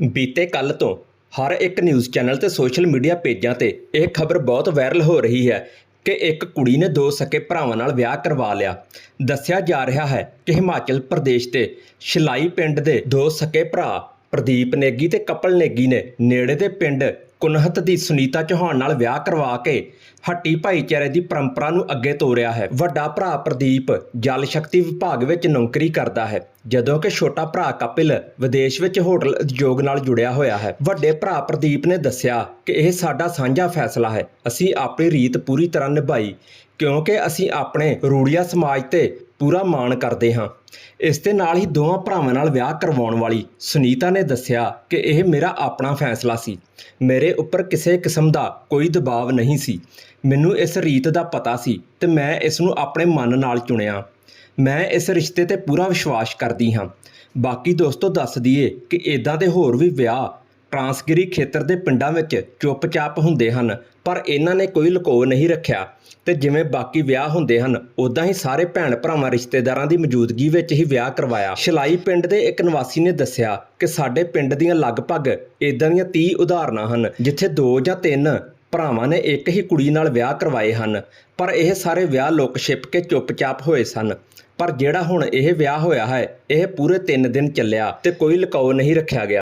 ਬੀਤੇ ਕੱਲ ਤੋਂ ਹਰ ਇੱਕ ਨਿਊਜ਼ ਚੈਨਲ ਤੇ ਸੋਸ਼ਲ ਮੀਡੀਆ ਪੇਜਾਂ ਤੇ ਇਹ ਖਬਰ ਬਹੁਤ ਵਾਇਰਲ ਹੋ ਰਹੀ ਹੈ ਕਿ ਇੱਕ ਕੁੜੀ ਨੇ ਦੋ ਸਕੇ ਭਰਾਵਾਂ ਨਾਲ ਵਿਆਹ ਕਰਵਾ ਲਿਆ। ਦੱਸਿਆ ਜਾ ਰਿਹਾ ਹੈ ਕਿ ਹਿਮਾਚਲ ਪ੍ਰਦੇਸ਼ ਦੇ ਸ਼ਿਲਾਈ ਪਿੰਡ ਦੇ ਦੋ ਸਕੇ ਭਰਾ ਪ੍ਰਦੀਪ ਨੇਗੀ ਤੇ ਕਪਲ ਨੇਗੀ ਨੇ ਨੇੜੇ ਦੇ ਪਿੰਡ ਕੁਨਹਤ ਦੀ ਸੁਨੀਤਾ ਚੌਹਾਨ ਨਾਲ ਵਿਆਹ ਕਰਵਾ ਕੇ ਹੱਟੀ ਭਾਈਚਾਰੇ ਦੀ ਪਰੰਪਰਾ ਨੂੰ ਅੱਗੇ ਤੋਰਿਆ ਹੈ। ਵੱਡਾ ਭਰਾ ਪ੍ਰਦੀਪ ਜਲ ਸ਼ਕਤੀ ਵਿਭਾਗ ਵਿੱਚ ਨੌਕਰੀ ਕਰਦਾ ਹੈ, ਜਦੋਂ ਕਿ ਛੋਟਾ ਭਰਾ ਕਪਿਲ ਵਿਦੇਸ਼ ਵਿੱਚ ਹੋਟਲ ਉਦਯੋਗ ਨਾਲ ਜੁੜਿਆ ਹੋਇਆ ਹੈ। ਵੱਡੇ ਭਰਾ ਪ੍ਰਦੀਪ ਨੇ ਦੱਸਿਆ ਕਿ ਇਹ ਸਾਡਾ ਸਾਂਝਾ ਫੈਸਲਾ ਹੈ, ਅਸੀਂ ਆਪਣੀ ਰੀਤ ਪੂਰੀ ਤਰ੍ਹਾਂ ਨਿਭਾਈ, ਕਿਉਂਕਿ ਅਸੀਂ ਆਪਣੇ ਰੂੜੀਆ ਸਮਾਜ ਤੇ ਪੂਰਾ ਮਾਣ ਕਰਦੇ ਹਾਂ। ਇਸ ਦੇ ਨਾਲ ਹੀ ਦੋਵਾਂ ਭਰਾਵਾਂ ਨਾਲ ਵਿਆਹ ਕਰਵਾਉਣ ਵਾਲੀ ਸੁਨੀਤਾ ਨੇ ਦੱਸਿਆ ਕਿ ਇਹ ਮੇਰਾ ਆਪਣਾ ਫੈਸਲਾ ਸੀ। ਮੇਰੇ ਉੱਪਰ ਕਿਸੇ ਕਿਸਮ ਦਾ ਕੋਈ ਦਬਾਅ ਨਹੀਂ ਸੀ। ਮੈਨੂੰ ਇਸ ਰੀਤ ਦਾ ਪਤਾ ਸੀ ਤੇ ਮੈਂ ਇਸ ਨੂੰ ਆਪਣੇ ਮਨ ਨਾਲ ਚੁਣਿਆ। ਮੈਂ ਇਸ ਰਿਸ਼ਤੇ ਤੇ ਪੂਰਾ ਵਿਸ਼ਵਾਸ ਕਰਦੀ ਹਾਂ। ਬਾਕੀ ਦੋਸਤੋ, ਦੱਸ ਦਈਏ ਕਿ ਇਦਾਂ ਦੇ ਹੋਰ ਵੀ ਵਿਆਹ ਟਰਾਂਸਗਿਰੀ ਖੇਤਰ ਦੇ ਪਿੰਡਾਂ ਵਿੱਚ ਚੁੱਪਚਾਪ ਹੁੰਦੇ ਹਨ, ਪਰ ਇਹਨਾਂ ਨੇ ਕੋਈ ਲੁਕੋ ਨਹੀਂ ਰੱਖਿਆ। ਤੇ ਜਿਵੇਂ ਬਾਕੀ ਵਿਆਹ ਹੁੰਦੇ ਹਨ ਉਦਾਂ ਹੀ ਸਾਰੇ ਭੈਣ ਭਰਾਵਾਂ ਰਿਸ਼ਤੇਦਾਰਾਂ ਦੀ ਮੌਜੂਦਗੀ ਵਿੱਚ ਹੀ ਵਿਆਹ ਕਰਵਾਇਆ। ਸ਼ਿਲਾਈ ਪਿੰਡ ਦੇ ਇੱਕ ਨਿਵਾਸੀ ਨੇ ਦੱਸਿਆ ਕਿ ਸਾਡੇ ਪਿੰਡ ਦੀਆਂ ਲਗਭਗ ਇਦਾਂ ਦੀਆਂ 30 ਉਦਾਹਰਨਾਂ ਹਨ, ਜਿੱਥੇ ਦੋ ਜਾਂ ਤਿੰਨ ਭਰਾਵਾਂ ਨੇ ਇੱਕ ਹੀ ਕੁੜੀ ਨਾਲ ਵਿਆਹ ਕਰਵਾਏ ਹਨ, ਪਰ ਇਹ ਸਾਰੇ ਵਿਆਹ ਲੁਕ ਛਿਪ ਕੇ ਚੁੱਪਚਾਪ ਹੋਏ ਸਨ। ਪਰ ਜਿਹੜਾ ਹੁਣ ਇਹ ਵਿਆਹ ਹੋਇਆ ਹੈ, ਇਹ ਪੂਰੇ 3 ਦਿਨ ਚੱਲਿਆ ਤੇ ਕੋਈ ਲੁਕਾਓ ਨਹੀਂ ਰੱਖਿਆ ਗਿਆ।